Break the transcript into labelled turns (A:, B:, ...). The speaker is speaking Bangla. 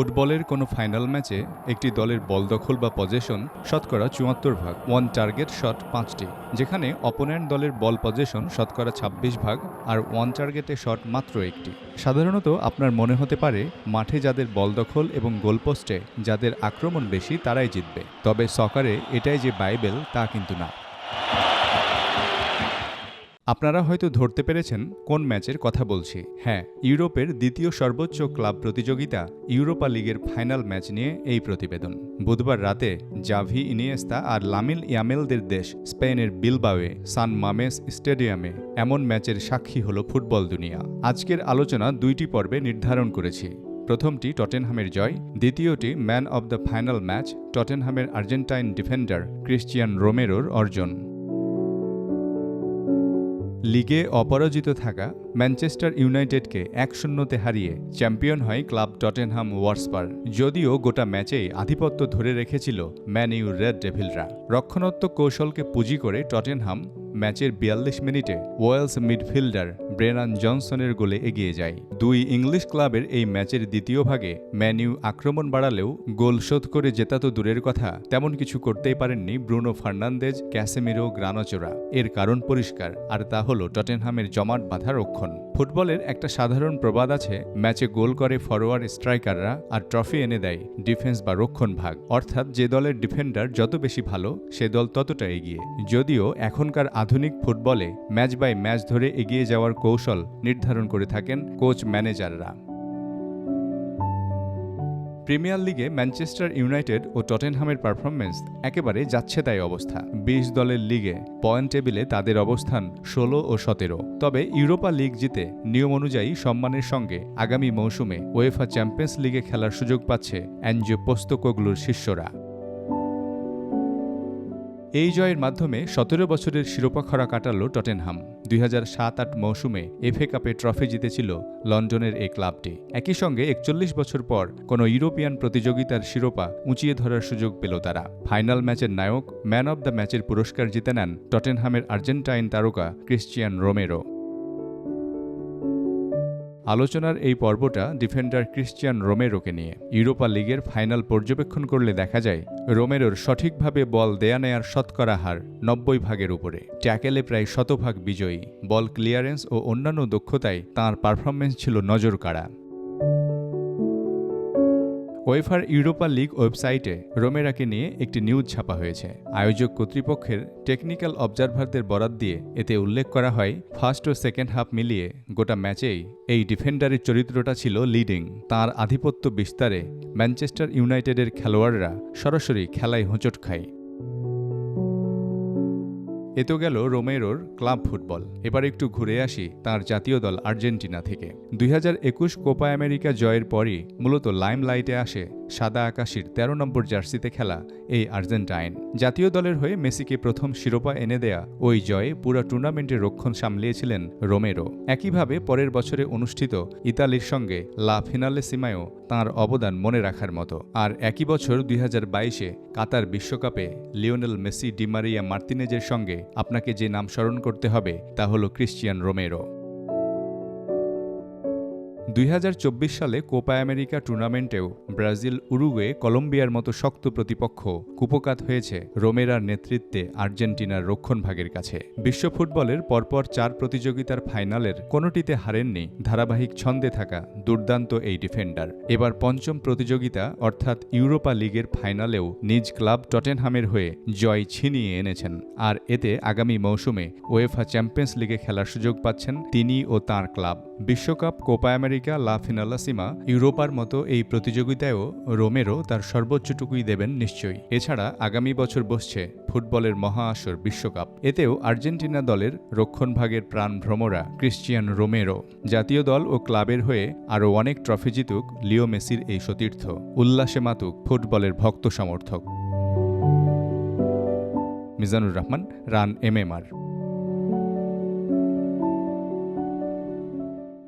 A: ফুটবলের কোনো ফাইনাল ম্যাচে একটি দলের বল দখল বা পজেশন শতকরা চুয়াত্তর ভাগ ওয়ান টার্গেট শট পাঁচটি, যেখানে অপোনেন্ট দলের বল পজেশন শতকরা ছাব্বিশ ভাগ আর ওয়ান টার্গেটে শট মাত্র একটি। সাধারণত আপনার মনে হতে পারে, মাঠে যাদের বল দখল এবং গোলপোস্টে যাদের আক্রমণ বেশি তারাই জিতবে, তবে সকারে এটাই যে বাইবেল তা কিন্তু না। আপনারা হয়তো ধরতে পেরেছেন কোন ম্যাচের কথা বলছি। হ্যাঁ ইউরোপের দ্বিতীয় সর্বোচ্চ ক্লাব প্রতিযোগিতা ইউরোপা লিগের ফাইনাল ম্যাচ নিয়ে এই প্রতিবেদন। বুধবার রাতে জাভি, ইনিয়েস্তা আর লামিল ইয়ামেলদের দেশ স্পেনের বিলবাওয়ে সান মামেস স্টেডিয়ামে এমন ম্যাচের সাক্ষী হল ফুটবল দুনিয়া। আজকের আলোচনা দুইটি পর্বে নির্ধারণ করেছি। প্রথমটি টটেনহামের জয়, দ্বিতীয়টি man of the final match, টটেনহামের Argentine defender Cristian রোমেরোর অর্জন। লিগে অপরাজিত থাকা ম্যানচেস্টার ইউনাইটেডকে এক শূন্যতে হারিয়ে চ্যাম্পিয়ন হয় ক্লাব টটেনহাম ওয়ার্সপার। যদিও গোটা ম্যাচেই আধিপত্য ধরে রেখেছিল ম্যানিউ রেড ডেভিলরা। রক্ষণাত্মক কৌশলকে পুঁজি করে টটেনহাম ম্যাচের বিয়াল্লিশ মিনিটে ওয়েলস মিডফিল্ডার ব্রেনান জনসনের গোলে এগিয়ে যায়। দুই ইংলিশ ক্লাবের এই ম্যাচের দ্বিতীয় ভাগে ম্যানইউ আক্রমণ বাড়ালেও গোল শোধ করে জেতা তো দূরের কথা, তেমন কিছু করতেই পারেননি ব্রুনো ফার্নান্দেজ, ক্যাসেমিরো গ্রানোচোরা। এর কারণ পরিষ্কার, আর তা হল টটেনহামের জমাট বাঁধা রক্ষণ। ফুটবলের একটা সাধারণ প্রবাদ আছে, ম্যাচে গোল করে ফরোয়ার্ড স্ট্রাইকাররা আর ট্রফি এনে দেয় ডিফেন্স বা রক্ষণ ভাগ। অর্থাৎ যে দলের ডিফেন্ডার যত বেশি ভালো, সে দল ততটা এগিয়ে। যদিও এখনকার আধুনিক ফুটবলে ম্যাচ বাই ম্যাচ ধরে এগিয়ে যাওয়ার কৌশল নির্ধারণ করে থাকেন কোচ ম্যানেজাররা। প্রিমিয়ার লিগে ম্যানচেস্টার ইউনাইটেড ও টটেনহামের পারফরমেন্স একেবারে যাচ্ছে তাই অবস্থা। বিশ দলের লিগে পয়েন্ট টেবিলে তাদের অবস্থান ষোলো ও সতেরো। তবে ইউরোপা লিগ জিতে নিয়ম অনুযায়ী সম্মানের সঙ্গে আগামী মৌসুমে ওয়েফা চ্যাম্পিয়ন্স লিগে খেলার সুযোগ পাচ্ছে অ্যাঞ্জো পোস্তকোগলুর শিষ্যরা। এই জয়ের মাধ্যমে সতেরো বছরের শিরোপা খরা কাটাল টটেনহাম। দুই হাজার সাত আট মৌসুমে এফএ কাপে ট্রফি জিতেছিল লন্ডনের এই ক্লাবটি। একই সঙ্গে একচল্লিশ বছর পর কোনো ইউরোপিয়ান প্রতিযোগিতার শিরোপা উঁচিয়ে ধরার সুযোগ পেল তারা। ফাইনাল ম্যাচের নায়ক ম্যান অব দ্য ম্যাচের পুরস্কার জিতে নেন টটেনহামের আর্জেন্টাইন তারকা ক্রিশ্চিয়ান রোমেরো। আলোচনার এই পর্বটা ডিফেন্ডার ক্রিশ্চিয়ান রোমেরোকে নিয়ে। ইউরোপা লিগের ফাইনাল পর্যবেক্ষণ করলে দেখা যায়, রোমেরোর সঠিকভাবে বল দেয়া নেয়ার শতকরা হার নব্বই ভাগের উপরে। ট্যাকেলে প্রায় শতভাগ বিজয়ী। বল ক্লিয়ারেন্স ও অন্যান্য দক্ষতায় তাঁর পারফরমেন্স ছিল নজর কাড়া ওয়েফার ইউরোপা লিগ ওয়েবসাইটে রোমেরাকে নিয়ে একটি নিউজ ছাপা হয়েছে। আয়োজক কর্তৃপক্ষের টেকনিক্যাল অবজারভারদের বরাত দিয়ে এতে উল্লেখ করা হয়, ফার্স্ট ও সেকেন্ড হাফ মিলিয়ে গোটা ম্যাচেই এই ডিফেন্ডারের চরিত্রটা ছিল লিডিং। তার আধিপত্য বিস্তারে ম্যানচেস্টার ইউনাইটেডের খেলোয়াড়রা সরাসরি খেলায় হোঁচট খায়। এ তো গেল রোমেরোর ক্লাব ফুটবল। এবার একটু ঘুরে আসি তার জাতীয় দল আর্জেন্টিনা থেকে। দুই কোপা আমেরিকা জয়ের পরই মূলত লাইম লাইটে আসে সাদা আকাশির ১৩ নম্বর জার্সিতে খেলা এই আর্জেন্টাইন। জাতীয় দলের হয়ে মেসিকে প্রথম শিরোপা এনে দেয়া ওই জয়ে পুরো টুর্নামেন্টের রক্ষণ সামলিয়েছিলেন রোমেরো। একইভাবে পরের বছরে অনুষ্ঠিত ইতালির সঙ্গে লা ফিনালে সীমায়ও তাঁর অবদান মনে রাখার মতো। আর একই বছর দুই কাতার বিশ্বকাপে লিওনেল মেসি ডিমারিয়া মার্তিনেজের সঙ্গে আপনাকে যে নাম স্মরণ করতে হবে তা হল ক্রিশ্চিয়ান রোমেরো। দুই হাজার চব্বিশ সালে কোপা আমেরিকা টুর্নামেন্টেও ব্রাজিল, উরুগুয়ে, কলম্বিয়ার মতো শক্ত প্রতিপক্ষ কুপকাত হয়েছে রোমেরার নেতৃত্বে আর্জেন্টিনার রক্ষণভাগের কাছে। বিশ্ব ফুটবলের পরপর চার প্রতিযোগিতার ফাইনালের কোনোটিতে হারেননি ধারাবাহিক ছন্দে থাকা দুর্দান্ত এই ডিফেন্ডার। এবার পঞ্চম প্রতিযোগিতা, অর্থাৎ ইউরোপা লিগের ফাইনালেও নিজ ক্লাব টটেনহামের হয়ে জয় ছিনিয়ে এনেছেন। আর এতে আগামী মৌসুমে ওয়েফা চ্যাম্পিয়ন্স লিগে খেলার সুযোগ পাচ্ছেন তিনি ও তাঁর ক্লাব। বিশ্বকাপ কোপা আমেরিকা লা ফিনালাসিমা ইউরোপার মতো এই প্রতিযোগিতায়ও রোমেরো তার সর্বোচ্চটুকুই দেবেন নিশ্চয়ই। এছাড়া আগামী বছর বসছে ফুটবলের মহা আসর বিশ্বকাপ। এতেও আর্জেন্টিনা দলের রক্ষণভাগের প্রাণ ভ্রমরা ক্রিশ্চিয়ান রোমেরো। জাতীয় দল ও ক্লাবের হয়ে আরও অনেক ট্রফি জিতুক লিও মেসির এই সতীর্থ। উল্লাসে মাতুক ফুটবলের ভক্ত সমর্থক। মিজানুর রহমান, রান এম এমএমআর।